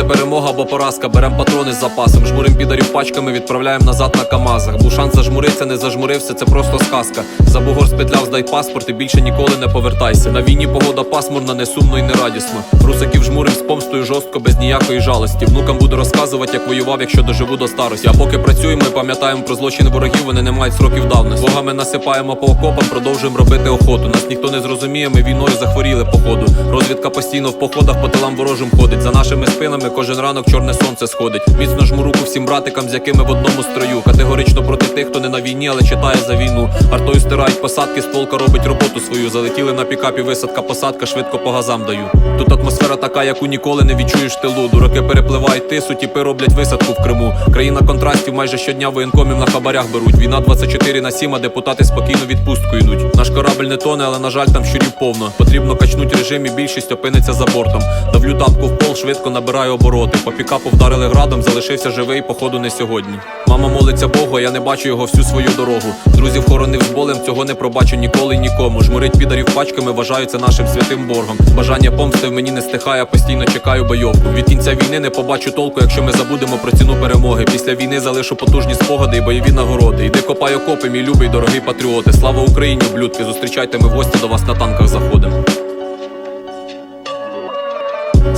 це перемога або поразка. Берем патрони з запасом, жмурим підарів пачками, відправляємо назад на Камазах. Був шанс зажмуриться, не зажмурився, це просто сказка. За бугор спетляв, здай паспорт і більше ніколи не повертайся. На війні погода пасмурна, не сумно і не радісно. Русаків жмурим з помстою жорстко, без ніякої жалості. Внукам буду розказувати, як воював, якщо доживу до старості. А поки працюємо і пам'ятаємо про злочини ворогів, вони не мають сроків давності. Богами насипаємо по окопам, продовжуємо робити охоту. Нас ніхто не зрозуміє, ми війною захворіли походу. Розвідка постійно в походах по тилам ворожим ходить. За нашими спинами кожен ранок чорне сонце сходить. Міцно жму руку всім братикам, з якими в одному строю. Категорично проти тих, хто не на війні, але читає за війну. Артою стирають посадки, стволка робить роботу свою. Залетіли на пікапі, висадка, посадка, швидко по газам даю. Тут атмосфера така, яку ніколи не відчуєш тилу. Дураки перепливають тису, тіпи роблять висадку в Криму. Країна контрастів майже щодня воєнкомів на хабарях беруть. Війна 24 на 7, а депутати спокійно відпустку йдуть. Наш корабль не тоне, але на жаль, там щурів повно. Потрібно качнуть режим і більшість опиниться за бортом. Давлю тапку в пол, швидко набираю обороти. По пікапу вдарили градом, залишився живий, походу не сьогодні. Мама молиться Богу, я не бачу його всю свою дорогу. Друзів хоронив з болем, цього не пробачу ніколи й нікому. Жмурить підарів пачками, вважаю це нашим святим боргом. Бажання помсти в мені не стихає, постійно чекаю бойовку. Від кінця війни не побачу толку, якщо ми забудемо про ціну перемоги. Після війни залишу потужні спогади і бойові нагороди. Іди копай окопи, мій любий, дорогий патріоти. Слава Україні, блюдки! Зустрічайте ми в гості до вас на танках заходимо.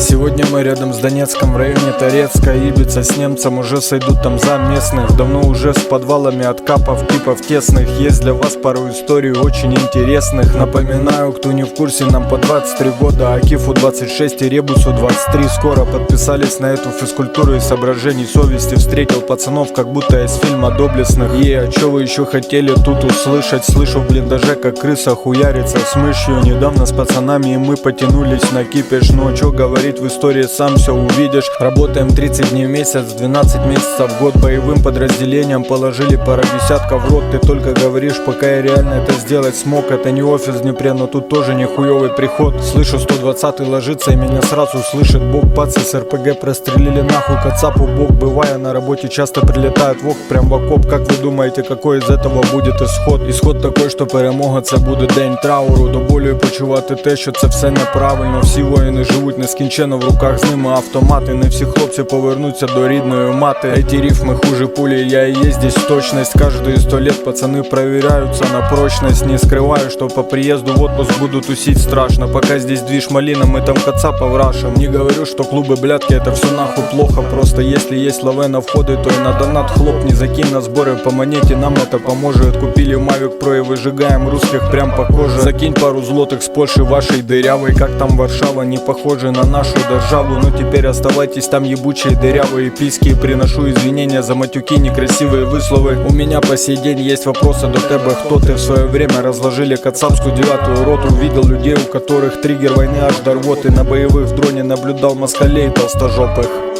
Сегодня мы рядом с Донецком в районе Торецка. Ибица с немцем уже сойдут там за местных. Давно уже с подвалами от капов типов тесных. Есть для вас пару историй очень интересных. Напоминаю, кто не в курсе, нам по 23 года Акифу 26 и Ребусу 23 Скоро подписались на эту физкультуру и соображений совести. Встретил пацанов, как будто из фильма доблестных И а чё вы еще хотели тут услышать? Слышу в блиндаже, как крыса хуярится с мышью. Недавно с пацанами и мы потянулись на кипиш а чё говорить в истории, сам все увидишь Работаем 30 дней в месяц, 12 месяцев в год Боевым подразделением положили пара десятков в рот Ты только говоришь, пока я реально это сделать смог Это не офис в Днепре, но тут тоже не хуёвый приход Слышу 120 ложится и меня сразу слышит Бог Пацы с РПГ прострелили нахуй Кацапу бог Бывая на работе часто прилетает вок прям в окоп Как вы думаете, какой из этого будет исход? Исход такой, що перемога це буде день трауру До болю почувати те, що це все неправильно Всі воїни живуть нескінченно в руках з ними автомати Не всі хлопці повернуться до рідної мати Эти рифмы хуже пули, я и есть здесь точность Каждые сто лет пацаны проверяются на прочность Не скрываю, что по приезду в отпуск буду тусить страшно Пока здесь движ малина, мы там кацапов рашим Не говорю, что клубы блядки это все нахуй плохо Просто если есть лаве на входы, то и на донат хлопни Закинь на сборы по монете, нам это поможет Купили Mavic Pro и выжигаем русских прям по коже Закинь пару злотых с Польши вашей дырявой Как там Варшава, не похожа на нашу державу Но теперь оставайтесь там ебучие дырявые письки Приношу извинения за матюки, некрасивые высловы. У меня по сей день есть вопросы до тебе Кто ты в свое время разложили кацапскую девятую роту? Видел людей, у которых триггер войны аж до рвоты. На боевых в дроне наблюдал москалей толстожопых